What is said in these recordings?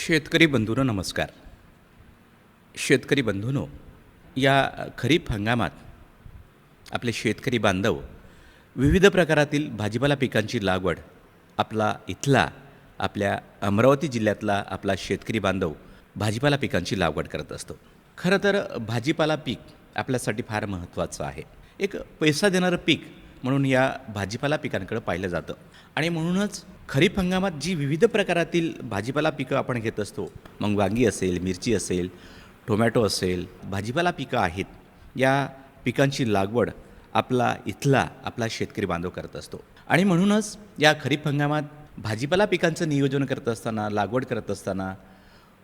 शेतकरी बंधूंनो नमस्कार. शेतकरी बंधूंनो या खरीप हंगामात आपले शेतकरी बांधव विविध प्रकारातील भाजीपाला पिकांची लागवड आपला इथला आपल्या अमरावती जिल्ह्यातला आपला शेतकरी बांधव भाजीपाला पिकांची लागवड करत असतो. खरं तर भाजीपाला पीक आपल्यासाठी फार महत्त्वाचं आहे. एक पैसा देणारं पीक म्हणून या भाजीपाला पिकांकडे पाहिलं जातं. आणि म्हणूनच खरीप हंगामात जी विविध प्रकारातील भाजीपाला पिकं आपण घेत असतो मग वांगी असेल मिरची असेल टोमॅटो असेल भाजीपाला पिकं आहेत या पिकांची लागवड आपला इथला आपला शेतकरी बांधव करत असतो. आणि म्हणूनच या खरीप हंगामात भाजीपाला पिकांचं नियोजन करत असताना लागवड करत असताना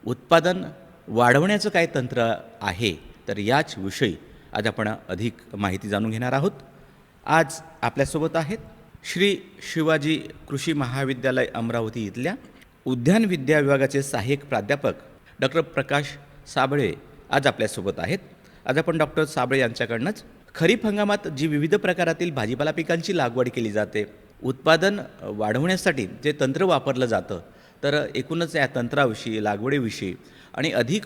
उत्पादन वाढवण्याचं काय तंत्र आहे तर याच विषयी आज आपण अधिक माहिती जाणून घेणार आहोत. आज आपल्यासोबत आहेत श्री शिवाजी कृषी महाविद्यालय अमरावती इथल्या उद्यान विद्या विभागाचे सहाय्यक प्राध्यापक डॉक्टर प्रकाश साबळे आज आपल्यासोबत आहेत. आज आपण डॉक्टर साबळे यांच्याकडनंच खरीप हंगामात जी विविध प्रकारातील भाजीपाला पिकांची लागवड केली जाते उत्पादन वाढवण्यासाठी जे तंत्र वापरलं जातं तर एकूणच या तंत्राविषयी लागवडीविषयी आणि अधिक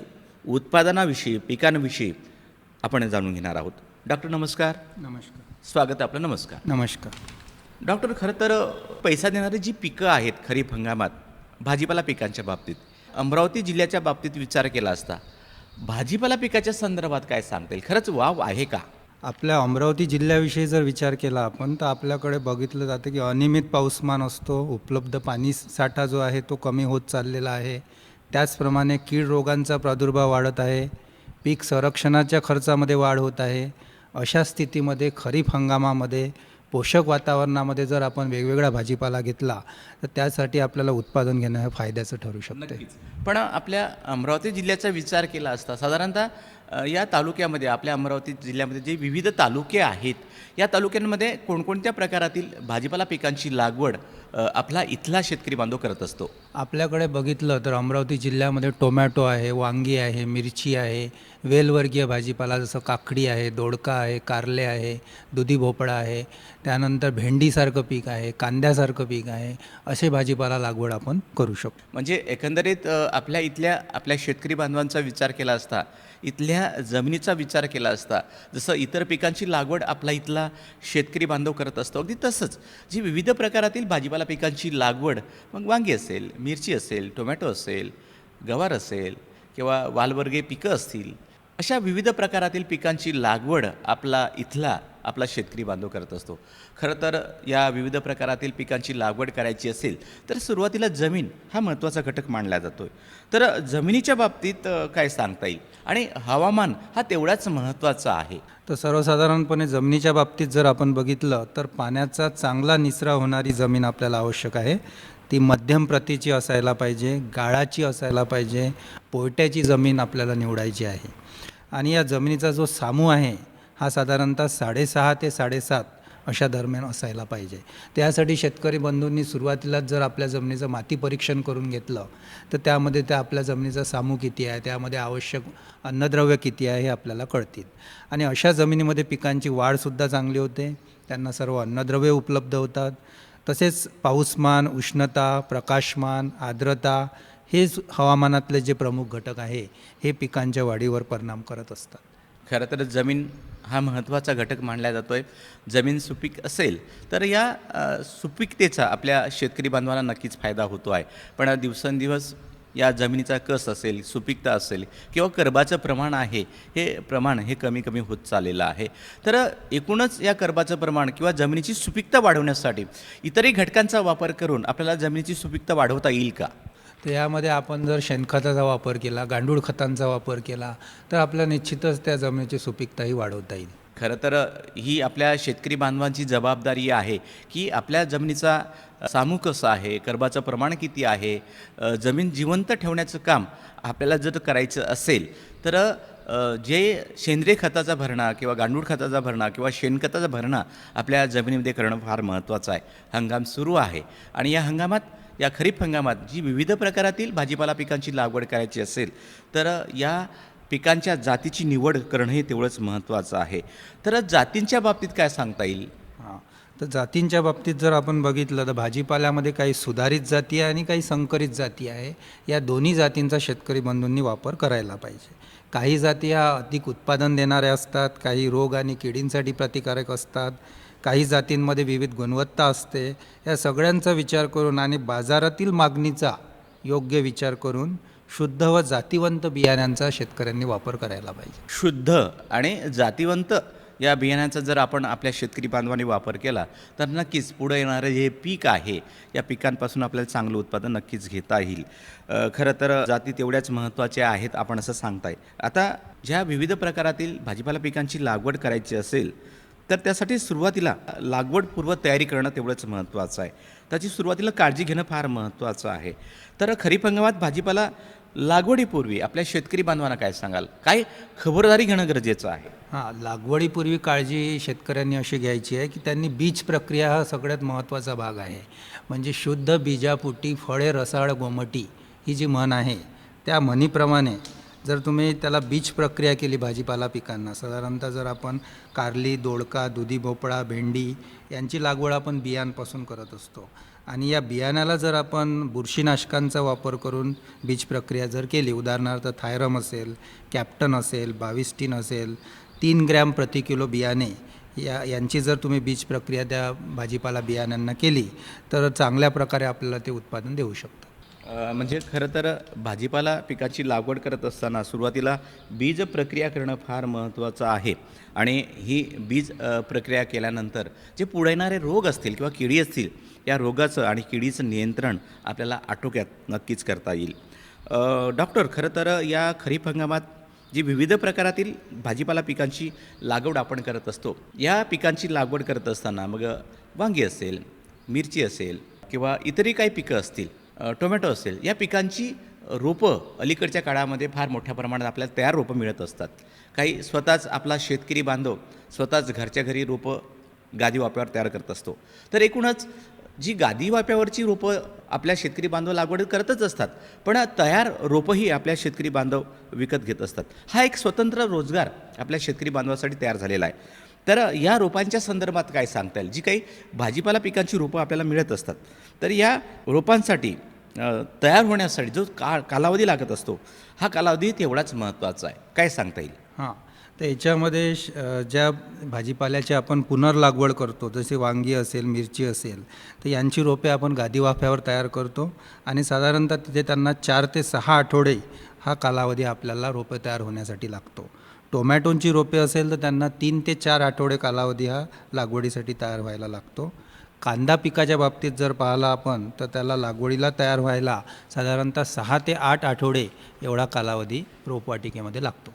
उत्पादनाविषयी पिकांविषयी आपण जाणून घेणार आहोत. डॉक्टर नमस्कार. नमस्कार. स्वागत आहे आपलं नमस्कार. नमस्कार. डॉक्टर खरं तर पैसा देणारी जी पिकं आहेत खरीप हंगामात भाजीपाला पिकांच्या बाबतीत अमरावती जिल्ह्याच्या बाबतीत विचार केला असता भाजीपाला पिकाच्या संदर्भात काय सांगता येईल? खरंच वाव आहे का? आपल्या अमरावती जिल्ह्याविषयी जर विचार केला आपण तर आपल्याकडे बघितलं जातं की अनियमित पाऊसमान असतो उपलब्ध पाणी साठा जो आहे तो कमी होत चाललेला आहे. त्याचप्रमाणे कीड रोगांचा प्रादुर्भाव वाढत आहे पीक संरक्षणाच्या खर्चामध्ये वाढ होत आहे. अशा स्थितीमध्ये खरीप हंगामामध्ये पोषक वातावरणामध्ये जर आपण वेगवेगळा भाजीपाला घेतला तर त्यासाठी आपल्याला उत्पादन घेणं हे फायद्याचं ठरू शकते. पण आपल्या अमरावती जिल्ह्याचा विचार केला असता साधारणतः या तालुक्यामध्ये आपल्या अमरावती जिल्ह्यामध्ये जे विविध तालुके आहेत या तालुक्यांमध्ये कोणकोणत्या प्रकारातील भाजीपाला पिकांची लागवड आपला इथला शेतकरी बांधव करत असतो? आपल्याकडे बघितलं तर अमरावती जिल्ह्यामध्ये टोमॅटो आहे वांगी आहे मिरची आहे वेलवर्गीय भाजीपाला जसं काकडी आहे दोडका आहे कारले आहे दुधी भोपळा आहे त्यानंतर भेंडीसारखं पीक आहे कांद्यासारखं पीक आहे असे भाजीपाला लागवड आपण करू शकतो. म्हणजे एकंदरीत आपल्या इथल्या आपल्या शेतकरी बांधवांचा विचार केला असता इथल्या जमिनीचा विचार केला असता जसं इतर पिकांची लागवड आपला इथला शेतकरी बांधव करत असतो अगदी तसंच जी विविध प्रकारातील भाजीपाला पिकांची लागवड मग वांगी असेल मिरची असेल टोमॅटो असेल गवार असेल किंवा वालवर्गीय पिकं असतील अशा विविध प्रकारातील पिकांची लागवड आपला इथला आपला शेतकरी बांधव करत असतो. खरं तर या विविध प्रकारातील पिकांची लागवड करायची असेल तर सुरुवातीला जमीन हा महत्त्वाचा घटक मानला जातो तर जमिनीच्या बाबतीत काय सांगता येईल? आणि हवामान हा तेवढाच महत्त्वाचा आहे. तर सर्वसाधारणपणे जमिनीच्या बाबतीत जर आपण बघितलं तर पाण्याचा चांगला निचरा होणारी जमीन आपल्याला आवश्यक आहे. ती मध्यम प्रतीची असायला पाहिजे गाळाची असायला पाहिजे पोयट्याची जमीन आपल्याला निवडायची आहे. आणि या जमिनीचा जो सामू आहे हा साधारणतः साडेसहा ते साडेसात अशा दरम्यान असायला पाहिजे. त्यासाठी शेतकरी बंधूंनी सुरुवातीलाच जर आपल्या जमिनीचं माती परीक्षण करून घेतलं तर त्यामध्ये त्या आपल्या जमिनीचा सामू किती आहे त्यामध्ये आवश्यक अन्नद्रव्य किती आहे हे आपल्याला कळतील. आणि अशा जमिनीमध्ये पिकांची वाढसुद्धा चांगली होते. त्यांना सर्व अन्नद्रव्य उपलब्ध होतात. तसेच पाऊसमान उष्णता प्रकाशमान आर्द्रता हे हवामानातले जे प्रमुख घटक आहे हे पिकांच्या वाढीवर परिणाम करत असतात. खरं तर जमीन हा महत्त्वाचा घटक मानला जातो आहे जमीन सुपीक असेल तर या सुपीकतेचा आपल्या शेतकरी बांधवांना नक्कीच फायदा होतो आहे. पण दिवसेंदिवस या जमिनीचा कस असेल सुपीकता असेल किंवा कर्बाचं प्रमाण आहे हे प्रमाण हे कमी कमी होत चाललेलं आहे. तर एकूणच या कर्बाचं प्रमाण किंवा जमिनीची सुपीकता वाढवण्यासाठी इतरही घटकांचा वापर करून आपल्याला जमिनीची सुपीकता वाढवता येईल का? तर यामध्ये आपण जर शेणखताचा वापर केला गांडूळ खतांचा वापर केला तर आपल्या निश्चितच त्या जमिनीची सुपीकताही वाढवता येईल. खरं तर ही आपल्या शेतकरी बांधवांची जबाबदारी आहे की आपल्या जमिनीचा सामू कसं आहे कर्बाचं प्रमाण किती आहे जमीन जिवंत ठेवण्याचं काम आपल्याला जर करायचं असेल तर जे सेंद्रिय खताचा भरणा किंवा गांडूळ खताचा भरणा किंवा शेणखताचा भरणा आपल्या जमिनीमध्ये करणं फार महत्त्वाचं आहे. हंगाम सुरू आहे आणि या हंगामात या खरीप हंगामात जी विविध प्रकारातील भाजीपाला पिकांची लागवड करायची असेल तर या पिकांच्या जातीची निवड करणं हे तेवढंच महत्त्वाचं आहे. तर जातींच्या बाबतीत काय सांगता येईल? हां. तर जातींच्या बाबतीत जर आपण बघितलं तर भाजीपाल्यामध्ये काही सुधारित जाती आहे आणि काही संकरित जाती आहे. या दोन्ही जातींचा शेतकरी बंधूंनी वापर करायला पाहिजे. काही जाती ह्या अधिक उत्पादन देणाऱ्या असतात काही रोग आणि किडींसाठी प्रतिकारक असतात. काही जातींमध्ये विविध गुणवत्ता असते या सगळ्यांचा विचार करून आणि बाजारातील मागणीचा योग्य विचार करून शुद्ध व जातीवंत बियाण्यांचा शेतकऱ्यांनी वापर करायला पाहिजे. शुद्ध आणि जातीवंत या बियाण्यांचा जर आपण आपल्या शेतकरी बांधवांनी वापर केला तर नक्कीच पुढे येणारं जे पीक आहे या पिकांपासून आपल्याला चांगलं उत्पादन नक्कीच घेता येईल. खरं तर जाती तेवढ्याच महत्त्वाच्या आहेत आपण असं सांगताय. आता ज्या विविध प्रकारातील भाजीपाला पिकांची लागवड करायची असेल तर त्यासाठी सुरुवातीला लागवडपूर्व तयारी करणं तेवढंच महत्त्वाचं आहे. त्याची सुरुवातीला काळजी घेणं फार महत्त्वाचं आहे. तर खरीप हंगामात भाजीपाला लागवडीपूर्वी आपल्या शेतकरी बांधवांना काय सांगाल? काय खबरदारी घेणं गरजेचं आहे? हां लागवडीपूर्वी काळजी शेतकऱ्यांनी अशी घ्यायची आहे की त्यांनी बीज प्रक्रिया हा सगळ्यात महत्त्वाचा भाग आहे. म्हणजे शुद्ध बीजापुटी फळे रसाळ गोमटी ही जी म्हण आहे त्या म्हणीप्रमाणे जर तुम्ही त्याला बीज प्रक्रिया केली भाजीपाला पिकांना साधारणतः जर आपण कारली दोडका दुधी भोपळा भेंडी यांची लागवड आपण बियांपासून करत असतो. आणि या बियाण्याला जर आपण बुरशीनाशकांचा वापर करून बीज प्रक्रिया जर केली उदाहरणार्थ थायरम असेल कॅप्टन असेल बाविस्टीन असेल तीन ग्रॅम प्रति किलो बियाणे या यांची जर तुम्ही बीज प्रक्रिया त्या भाजीपाला बियाण्यांना केली तर चांगल्या प्रकारे आपल्याला ते उत्पादन देऊ शकतं. म्हणजे खरं तर भाजीपाला पिकाची लागवड करत असताना सुरुवातीला बीज प्रक्रिया करणं फार महत्त्वाचं आहे. आणि ही बीज प्रक्रिया केल्यानंतर जे पुढे येणारे रोग असतील किंवा किडी असतील या रोगाचं आणि किडीचं नियंत्रण आपल्याला आटोक्यात नक्कीच करता येईल. डॉक्टर खरं तर या खरीप हंगामात जी विविध प्रकारातील भाजीपाला पिकांची लागवड आपण करत असतो या पिकांची लागवड करत असताना मग वांगी असेल मिरची असेल किंवा इतरही काही पिकं असतील टोमॅटो असेल या पिकांची रोपं अलीकडच्या काळामध्ये फार मोठ्या प्रमाणात आपल्याला तयार रोपं मिळत असतात. काही स्वतःच आपला शेतकरी बांधव स्वतःच घरच्या घरी रोपं गादी वाप्यावर तयार करत असतो. तर एकूणच जी गादी वाप्यावरची रोपं आपल्या शेतकरी बांधव लागवड करतच असतात पण तयार रोपंही आपल्या शेतकरी बांधव विकत घेत असतात. हा एक स्वतंत्र रोजगार आपल्या शेतकरी बांधवासाठी तयार झालेला आहे. तर या रोपांच्या संदर्भात काय सांगता येईल? जी काही भाजीपाला पिकांची रोपं आपल्याला मिळत असतात तर या रोपांसाठी तयार होण्यासाठी जो का कालावधी लागत असतो हा कालावधी तेवढाच महत्त्वाचा आहे. काय सांगता येईल? हां. तर याच्यामध्ये श- ज्या भाजीपाल्याची आपण पुनर्लागवड करतो जसे वांगी असेल मिरची असेल तर यांची रोपे आपण गादी वाफ्यावर तयार करतो आणि साधारणतः तिथे त्यांना चार ते सहा आठवडे हा कालावधी आपल्याला रोपे तयार होण्यासाठी लागतो. टोमॅटोंची रोपे असेल तर त्यांना तीन ते चार आठवडे कालावधी हा लागवडीसाठी तयार व्हायला लागतो. कांदा पिकाच्या बाबतीत जर पाहिला आपण तर त्याला लागवडीला तयार व्हायला साधारणतः सहा ते आठ आठवडे एवढा कालावधी रोपवाटिकेमध्ये लागतो.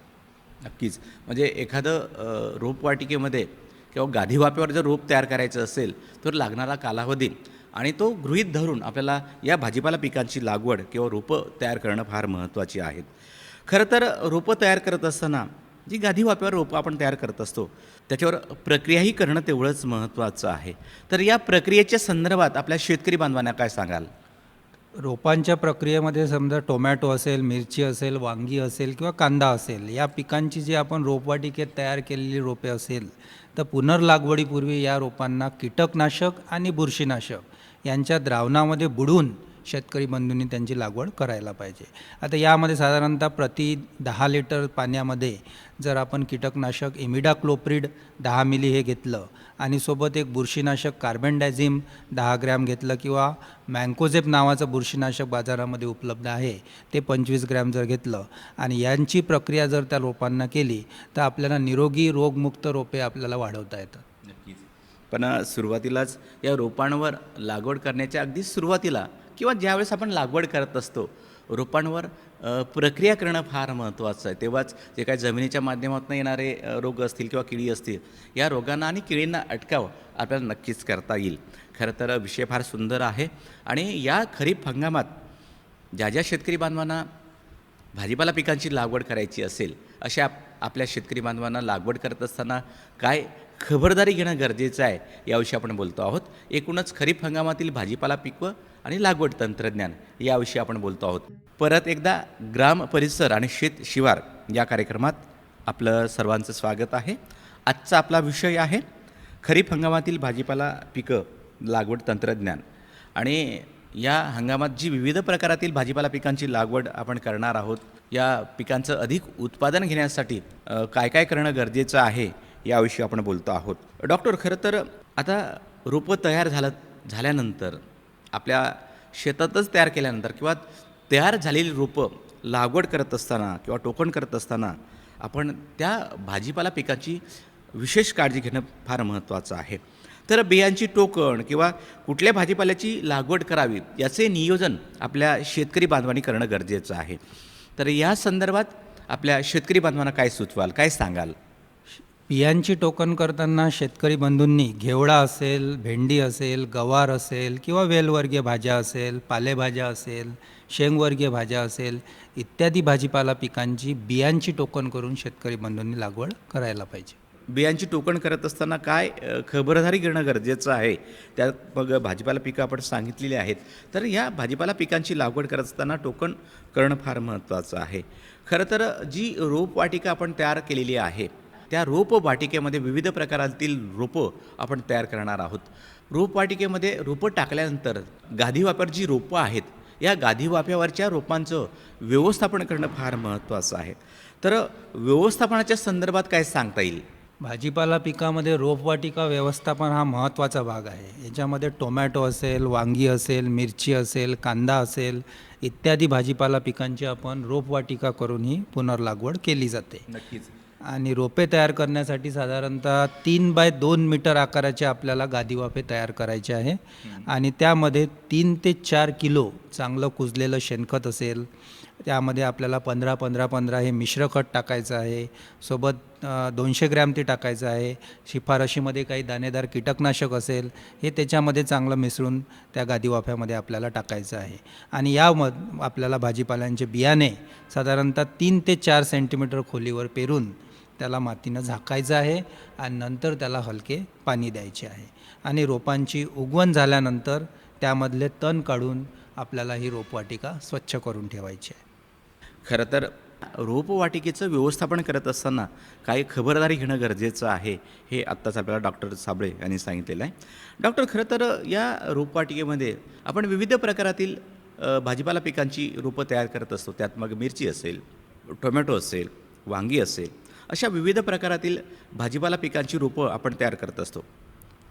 नक्कीच. म्हणजे एखादं रोपवाटिकेमध्ये किंवा गाधीवाप्यावर जर रोप तयार करायचं असेल तर लागणारा कालावधी आणि तो गृहीत धरून आपल्याला या भाजीपाला पिकांची लागवड किंवा रोपं तयार करणं फार महत्त्वाची आहेत. खरं तर रोपं तयार करत असताना जी गादी वाप्यावर रोपं आपण तयार करत असतो त्याच्यावर प्रक्रियाही करणं तेवढंच महत्त्वाचं आहे. तर या प्रक्रियेच्या संदर्भात आपल्या शेतकरी बांधवांना काय सांगाल? रोपांच्या प्रक्रियेमध्ये समजा टोमॅटो असेल मिरची असेल वांगी असेल किंवा कांदा असेल या पिकांची जी आपण रोपवाटिकेत तयार केलेली रोपे असेल तर पुनर्लागवडीपूर्वी या रोपांना कीटकनाशक आणि बुरशीनाशक यांच्या द्रावणामध्ये बुडून शेतकरी बंधूंनी त्यांची लागवड करायला पाहिजे. आता यामध्ये साधारणतः प्रति दहा लिटर पाण्यामध्ये जर आपण कीटकनाशक इमिडाक्लोप्रिड दहा मिली हे घेतलं आणि सोबत एक बुरशीनाशक कार्बनडायझिम दहा ग्रॅम घेतलं किंवा मँकोझेप नावाचं बुरशीनाशक बाजारामध्ये उपलब्ध आहे ते पंचवीस ग्रॅम जर घेतलं आणि यांची प्रक्रिया जर त्या रोपांना केली तर आपल्याला निरोगी रोगमुक्त रोपे आपल्याला वाढवता येतात. नक्कीच. पण सुरुवातीलाच या रोपांवर लागवड करण्याच्या अगदी सुरुवातीला किंवा ज्यावेळेस आपण लागवड करत असतो रोपांवर प्रक्रिया करणं फार महत्त्वाचं आहे. तेव्हाच जे काही जमिनीच्या माध्यमातून येणारे रोग असतील किंवा किडी असतील या रोगांना आणि किडींना अटकाव आपल्याला नक्कीच करता येईल. खरं तर विषय फार सुंदर आहे. आणि या खरीप हंगामात ज्या ज्या शेतकरी बांधवांना भाजीपाला पिकांची लागवड करायची असेल अशा आप- आपल्या शेतकरी बांधवांना लागवड करत असताना काय खबरदारी घेणं गरजेचं आहे याविषयी आपण बोलतो आहोत. एकूणच खरीप हंगामातील भाजीपाला पिकवं आणि लागवड तंत्रज्ञान याविषयी आपण बोलतो आहोत. परत एकदा ग्राम परिसर आणि शेत शिवार या कार्यक्रमात आपलं सर्वांचं स्वागत आहे. आजचा आपला विषय आहे खरीप हंगामातील भाजीपाला पिकं लागवड तंत्रज्ञान. आणि या हंगामात जी विविध प्रकारातील भाजीपाला पिकांची लागवड आपण करणार आहोत या पिकांचं अधिक उत्पादन घेण्यासाठी काय काय करणं गरजेचं आहे याविषयी आपण बोलतो आहोत. डॉक्टर खरं तर आता रोपं तयार झालं झाल्यानंतर आपल्या शेतातच तयार केल्यानंतर किंवा तयार झालेली रोपं लागवड करत असताना किंवा टोकण करत असताना आपण त्या भाजीपाला पिकाची विशेष काळजी घेणं फार महत्त्वाचं आहे. तर बियांची टोकण किंवा कुठल्या भाजीपाल्याची लागवड करावी याचे नियोजन आपल्या शेतकरी बांधवांनी करणं गरजेचं आहे. तर या संदर्भात आपल्या शेतकरी बांधवांना काय सुचवाल काय सांगाल? बियांची टोकन करताना शेतकरी बंधूंनी घेवडा असेल भेंडी असेल गवार असेल किंवा वेलवर्गीय भाज्या असेल पालेभाज्या असेल शेंगवर्गीय भाज्या असेल इत्यादी भाजीपाला पिकांची बियांची टोकन करून शेतकरी बंधूंनी लागवड करायला पाहिजे. बियांची टोकण करत असताना काय खबरदारी घेणं गरजेचं आहे? त्यात मग भाजीपाला पिकं आपण सांगितलेली आहेत. तर या भाजीपाला पिकांची लागवड करत असताना टोकण करणं फार महत्त्वाचं आहे. खरं तर जी रोपवाटिका आपण तयार केलेली आहे त्या रोपवाटिकेमध्ये विविध प्रकारातील रोपं आपण तयार करणार आहोत. रोपवाटिकेमध्ये रोपं टाकल्यानंतर गादी वापर जी रोपं आहेत या गादी वाफ्यावरच्या रोपांचं व्यवस्थापन करणं फार महत्त्वाचं आहे. तर व्यवस्थापनाच्या संदर्भात काय सांगता येईल? भाजीपाला पिकामध्ये रोपवाटिका व्यवस्थापन हा महत्त्वाचा भाग आहे. याच्यामध्ये टोमॅटो असेल वांगी असेल मिरची असेल कांदा असेल इत्यादी भाजीपाला पिकांची आपण रोपवाटिका करून ही पुनर्लागवड केली जाते. नक्कीच. आणि रोपे तयार करण्यासाठी साधारणतः तीन बाय दोन मीटर आकाराचे आपल्याला गादीवाफे तयार करायचे आहे. आणि त्यामध्ये तीन ते चार किलो चांगलं कुजलेलं शेणखत असेल त्यामध्ये आपल्याला पंधरा पंधरा पंधरा हे मिश्र खत टाकायचं आहे. सोबत दोनशे ग्रॅम ते टाकायचं आहे. शिफारशीमध्ये काही दाणेदार कीटकनाशक असेल हे त्याच्यामध्ये चांगलं मिसळून त्या गादीवाफ्यामध्ये आपल्याला टाकायचं आहे. आणि यामध आपल्याला भाजीपाल्यांचे बियाणे साधारणतः तीन ते चार सेंटीमीटर खोलीवर पेरून त्याला मातीनं झाकायचं आहे आणि नंतर त्याला हलके पाणी द्यायचे आहे. आणि रोपांची उगवण झाल्यानंतर त्यामधले तण काढून आपल्याला ही रोपवाटिका स्वच्छ करून ठेवायची आहे. खरं तर रोपवाटिकेचं व्यवस्थापन करत असताना काही खबरदारी घेणं गरजेचं आहे हे आत्ताच आपल्याला डॉक्टर साबळे यांनी सांगितलेलं आहे. डॉक्टर खरं तर या रोपवाटिकेमध्ये आपण विविध प्रकारातील भाजीपाला पिकांची रोपं तयार करत असतो. त्यात मग मिरची असेल टोमॅटो असेल वांगी असेल अशा विविध प्रकारातील भाजीपाला पिकांची रोपं आपण तयार करत असतो.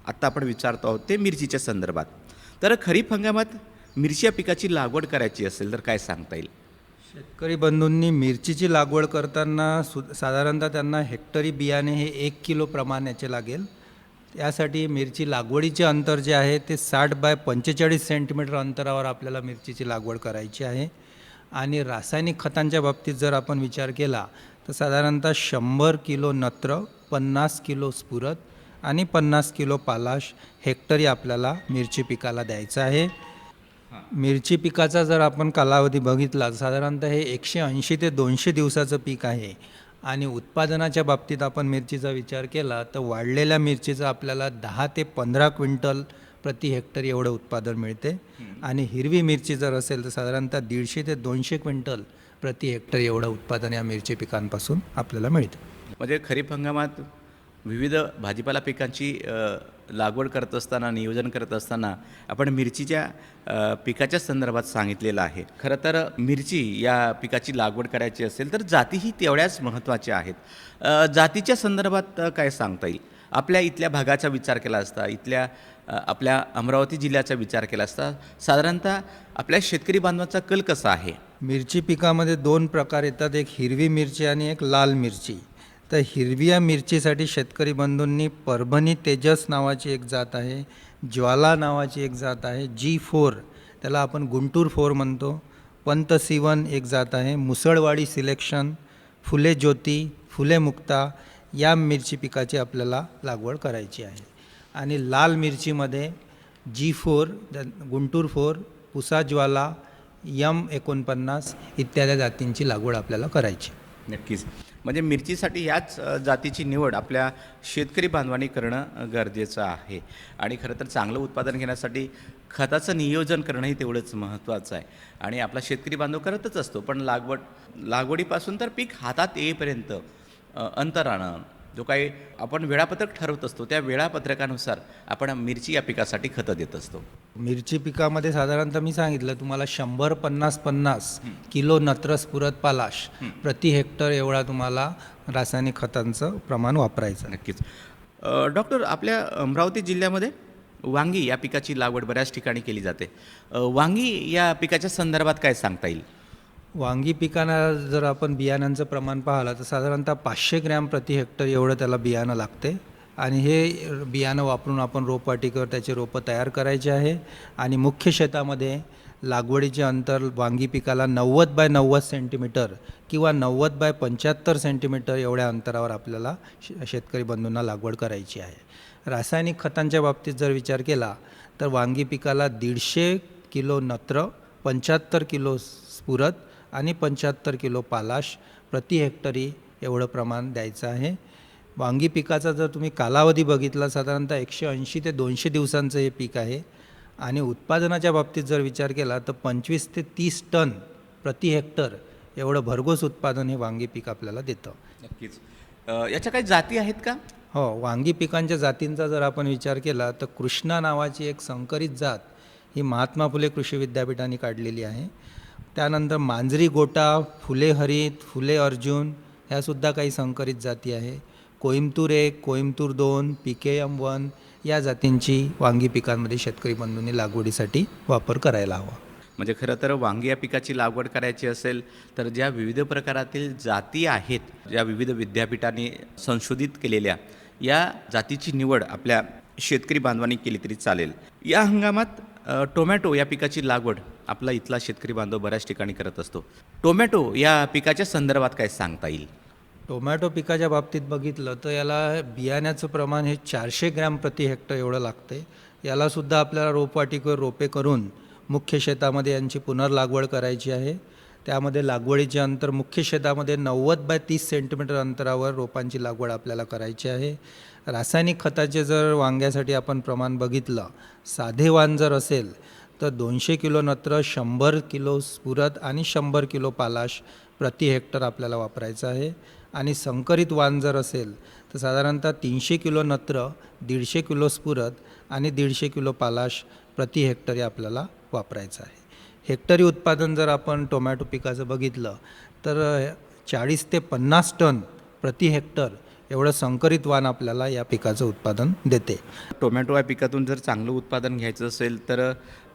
आत्ता आपण विचारतो आहोत ते मिरचीच्या संदर्भात. तर खरीप हंगामात मिरची या पिकाची लागवड करायची असेल तर काय सांगता येईल? शेतकरी बंधूंनी मिरचीची लागवड करताना सु साधारणतः त्यांना हेक्टरी बियाणे हे एक किलो प्रमाणाचे लागेल. यासाठी मिरची लागवडीचे अंतर जे आहे ते साठ बाय पंचेचाळीस सेंटीमीटर अंतरावर आपल्याला मिरचीची लागवड करायची आहे. आणि रासायनिक खतांच्या बाबतीत जर आपण विचार केला तर साधारणतः शंभर किलो नत्र पन्नास किलो स्फुरत आणि पन्नास किलो पालाश हेक्टरी आपल्याला मिरची पिकाला द्यायचं आहे. मिरची पिकाचा जर आपण कालावधी बघितला साधारणतः हे एकशे ऐंशी ते दोनशे दिवसाचं पीक आहे. आणि उत्पादनाच्या बाबतीत आपण मिरचीचा विचार केला तर वाढलेल्या मिरचीचं आपल्याला दहा ते पंधरा क्विंटल प्रति हेक्टर एवढं उत्पादन मिळते. आणि हिरवी मिरची जर असेल तर साधारणतः दीडशे ते दोनशे क्विंटल प्रति हेक्टर एवढं उत्पादन या मिरची पिकांपासून आपल्याला मिळतं. म्हणजे खरीप हंगामात विविध भाजीपाला पिकांची लागवड करत असताना नियोजन करत असताना आपण मिरचीच्या पिकाच्या संदर्भात सांगितलेलं आहे. खरं तर मिरची या पिकाची लागवड करायची असेल तर जातीही तेवढ्याच महत्त्वाच्या आहेत. जातीच्या संदर्भात काय सांगता येईल? आपल्या इथल्या भागाचा विचार केला असता इथल्या आपल्या अमरावती जिल्ह्याचा विचार केला असता साधारणतः आपल्या शेतकरी बांधवाचा कल कसा आहे? मिरची पिकामध्ये दोन प्रकार येतात. एक हिरवी मिरची आणि एक लाल मिरची. तर हिरव्या मिरचीसाठी शेतकरी बंधूंनी परभणी तेजस नावाची एक जात आहे ज्वाला नावाची एक जात आहे जी फोर त्याला आपण गुंटूर फोर म्हणतो. पंत सिवन एक जात आहे मुसळवाडी सिलेक्शन फुले ज्योती फुले मुक्ता या मिरची पिकाची आपल्याला लागवड करायची आहे. आणि लाल मिरचीमध्ये G four Guntur four Pusa Jwala M एकोणपन्नास इत्यादी जातींची लागवड आपल्याला करायची. नक्कीच. म्हणजे मिरचीसाठी याच जातीची निवड आपल्या शेतकरी बांधवांनी करणं गरजेचं आहे. आणि खरं तर चांगलं उत्पादन घेण्यासाठी खताचं नियोजन करणंही तेवढंच महत्त्वाचं आहे. आणि आपला शेतकरी बांधव करतच असतो पण लागवड लागवडीपासून तर पीक हातात येईपर्यंत अंतर आणणं जो काही आपण वेळापत्रक ठरवत असतो त्या वेळापत्रकानुसार आपण मिरची या पिकासाठी खतं देत असतो. मिरची पिकामध्ये साधारणतः मी सांगितलं तुम्हाला शंभर पन्नास पन्नास किलो नत्र स्फुरत पालाश प्रति हेक्टर एवढा तुम्हाला रासायनिक खतांचं प्रमाण वापरायचं नक्कीच. डॉक्टर आपल्या अमरावती जिल्ह्यामध्ये वांगी या पिकाची लागवड बऱ्याच ठिकाणी केली जाते. वांगी या पिकाच्या संदर्भात काय सांगता येईल? वांगी पिकांना जर आपण बियाण्यांचं प्रमाण पाहिलं तर साधारणतः पाचशे ग्रॅम प्रति हेक्टर एवढं त्याला बियाणं लागते. आणि हे बियाणं वापरून आपण रोपवाटिकेवर त्याचे रोपं तयार करायचे आहे. आणि मुख्य शेतामध्ये लागवडीचे अंतर वांगी पिकाला नव्वद बाय नव्वद सेंटीमीटर किंवा नव्वद बाय पंच्याहत्तर सेंटीमीटर एवढ्या अंतरावर आपल्याला शे शेतकरी बंधूंना लागवड करायची आहे. रासायनिक खतांच्या बाबतीत जर विचार केला तर वांगी पिकाला दीडशे किलो नत्र पंच्याहत्तर किलो स्फुरत आणि पंच्याहत्तर किलो पालाश प्रति हेक्टरी एवढं प्रमाण द्यायचं आहे. वांगी पिकाचा जर तुम्ही कालावधी बघितला साधारणतः एकशे ऐंशी ते दोनशे दिवसांचं हे पीक आहे. आणि उत्पादनाच्या बाबतीत जर विचार केला तर पंचवीस ते तीस टन प्रति हेक्टर एवढं भरघोस उत्पादन हे वांगी पीक आपल्याला देतं. नक्कीच. याच्या काही जाती आहेत का? हो वांगी पिकांच्या जातींचा जर आपण विचार केला तर कृष्णा नावाची एक संकरित जात ही महात्मा फुले कृषी विद्यापीठाने काढलेली आहे. त्यानंतर मांजरी गोटा फुले हरित फुले अर्जुन ह्यासुद्धा काही संकरित जाती आहे. कोईमतूर एक कोईमतूर दोन पीके एम वन या जातींची वांगी पिकांमध्ये शेतकरी बंधूंनी लागवडीसाठी वापर करायला हवा. म्हणजे खरं तर वांगी या पिकाची लागवड करायची असेल तर ज्या विविध प्रकारातील जाती आहेत ज्या विविध विद्यापीठांनी संशोधित केलेल्या या जातीची निवड आपल्या शेतकरी बांधवांनी केली तरी चालेल. या हंगामात टोमॅटो या पिकाची लागवड आपला इथला शेतकरी बांधव बऱ्याच ठिकाणी करत असतो. टोमॅटो या पिकाच्या संदर्भात काय सांगता येईल? टोमॅटो पिकाच्या बाबतीत बघितलं तर याला बियाण्याचं प्रमाण हे चारशे ग्रॅम प्रति हेक्टर एवढं लागते यालासुद्धा आपल्याला रोपवाटिकेवर रोपे करून मुख्य शेतामध्ये यांची पुनर्लागवड करायची आहे. त्यामध्ये लागवडीचे अंतर मुख्य शेतामध्ये नव्वद बाय तीस सेंटीमीटर अंतरावर रोपांची लागवड आपल्याला करायची आहे. रासायनिक खताचे जर वांग्यासाठी आपण प्रमाण बघितलं साधे वाण जर असेल तर दोनशे किलो नत्र शंभर किलो स्फुरत आणि शंभर किलो पालाश प्रति हेक्टर आपल्याला वापरायचं आहे. आणि संकरित वाण जर असेल तर साधारणतः तीनशे किलो नत्र दीडशे किलो स्फुरत आणि दीडशे किलो पालाश प्रति हेक्टरी आपल्याला वापरायचं आहे. हेक्टरी उत्पादन जर आपण टोमॅटो पिकाचं बघितलं तर चाळीस ते पन्नास टन प्रति हेक्टर एवढं संकरित वाण आपल्याला या पिकाचं उत्पादन देते. टोमॅटो या पिकातून जर चांगलं उत्पादन घ्यायचं असेल तर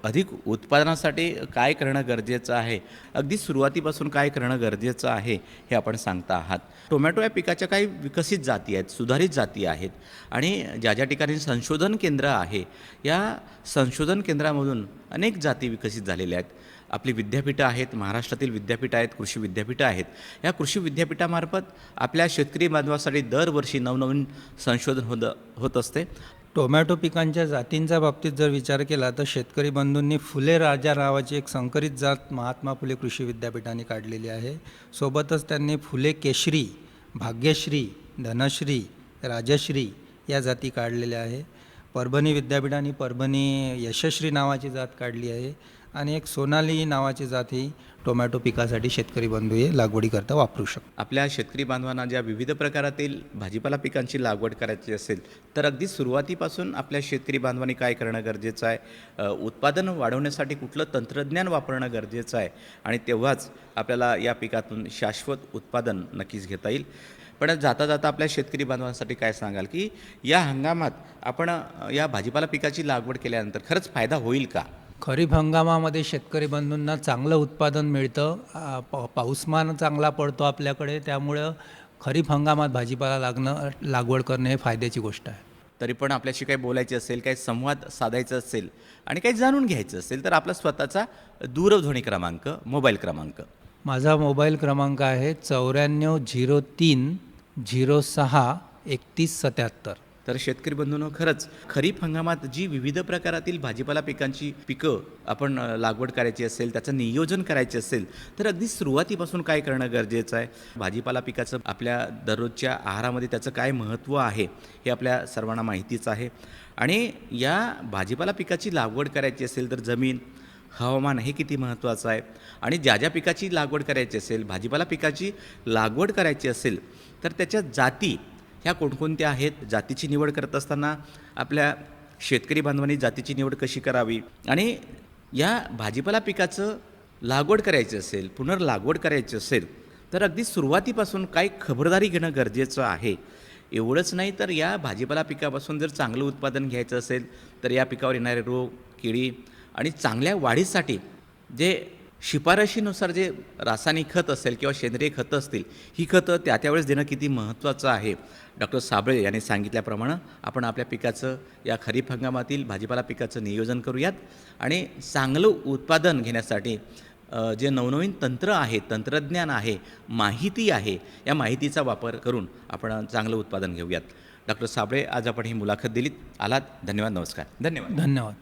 अधिक उत्पादनासाठी काय करणं गरजेचं आहे? अगदी सुरुवातीपासून काय करणं गरजेचं आहे हे आपण सांगता आहात. टोमॅटो या पिकाच्या काही विकसित जाती आहेत सुधारित जाती आहेत आणि ज्या ज्या ठिकाणी संशोधन केंद्र आहे या संशोधन केंद्रामधून अनेक जाती विकसित झालेल्या आहेत. आपली विद्यापीठं आहेत महाराष्ट्रातील विद्यापीठं आहेत कृषी विद्यापीठं आहेत. या कृषी विद्यापीठामार्फत आपल्या शेतकरी बांधवासाठी दरवर्षी नवनवीन संशोधन होत होत असते. टोमॅटो पिकांच्या जातींच्या बाबतीत जर विचार केला तर शेतकरी बंधूंनी फुले राजा नावाची एक संकरित जात महात्मा फुले कृषी विद्यापीठाने काढलेली आहे. सोबतच त्यांनी फुले केशरी भाग्यश्री धनश्री राजश्री या जाती काढलेल्या आहे. परभणी विद्यापीठाने परभणी यशश्री नावाची जात काढली आहे. आणि एक सोनाली नावाची जात ही टोमॅटो पिकासाठी शेतकरी बंधू हे लागवडीकरता वापरू शकतो आपल्या शेतकरी बांधवांना ज्या विविध प्रकारातील भाजीपाला पिकांची लागवड करायची असेल तर अगदी सुरुवातीपासून आपल्या शेतकरी बांधवांनी काय करणं गरजेचं आहे? उत्पादन वाढवण्यासाठी कुठलं तंत्रज्ञान वापरणं गरजेचं आहे? आणि तेव्हाच आपल्याला या पिकातून शाश्वत उत्पादन नक्कीच घेता येईल. पण जाता जाता आपल्या शेतकरी बांधवांसाठी काय सांगाल की या हंगामात आपण या भाजीपाला पिकाची लागवड केल्यानंतर खरंच फायदा होईल का? खरीप हंगामामध्ये शेतकरी बंधूंना चांगलं उत्पादन मिळतं. पा पाऊसमान चांगला पडतो आपल्याकडे त्यामुळं खरीप हंगामात भाजीपाला लागणं लागवड करणं हे फायद्याची गोष्ट आहे. तरी पण आपल्याशी काही बोलायचे असेल काही संवाद साधायचा असेल आणि काही जाणून घ्यायचं असेल तर आपला स्वतःचा दूरध्वनी क्रमांक मोबाईल क्रमांक. माझा मोबाईल क्रमांक आहे चौऱ्याण्णव झिरो तीन झिरो सहा एकतीस सत्याहत्तर. तर शेतकरी बंधूंनो खरंच खरीप हंगामात जी विविध प्रकारातील भाजीपाला पिकांची पिकं आपण लागवड करायची असेल त्याचं नियोजन करायचे असेल तर अगदी सुरुवातीपासून काय करणं गरजेचं आहे? भाजीपाला पिकाचं आपल्या दररोजच्या आहारामध्ये त्याचं काय महत्त्व आहे हे आपल्या सर्वांना माहितीच आहे. आणि या भाजीपाला पिकाची लागवड करायची असेल तर जमीन हवामान हे किती महत्त्वाचं आहे? आणि ज्या ज्या पिकाची लागवड करायची असेल भाजीपाला पिकाची लागवड करायची असेल तर त्याच्या जाती ह्या कोणकोणत्या आहेत? जातीची निवड करत असताना आपल्या शेतकरी बांधवांनी जातीची निवड कशी करावी? आणि या भाजीपाला पिकाचं लागवड करायची असेल पुनर्लागवड करायची असेल तर अगदी सुरुवातीपासून काही खबरदारी घेणं गरजेचं आहे? एवढंच नाही तर या भाजीपाला पिकापासून जर चांगलं उत्पादन घ्यायचं असेल तर या पिकावर येणारे रोग किडी आणि चांगल्या वाढीसाठी जे शिफारशीनुसार जे रासायनिक खत असेल किंवा सेंद्रिय खतं असतील ही खतं त्या त्यावेळेस देणं किती महत्त्वाचं आहे? डॉक्टर साबळे यांनी सांगितल्याप्रमाणे आपण आपल्या पिकाचं या खरीप हंगामातील भाजीपाला पिकाचं नियोजन करूयात. आणि चांगलं उत्पादन घेण्यासाठी जे नवनवीन तंत्र आहे तंत्रज्ञान आहे माहिती आहे या माहितीचा वापर करून आपण चांगलं उत्पादन घेऊयात. डॉक्टर साबळे आज आपण ही मुलाखत दिलीत. आलात. धन्यवाद. नमस्कार. धन्यवाद. धन्यवाद.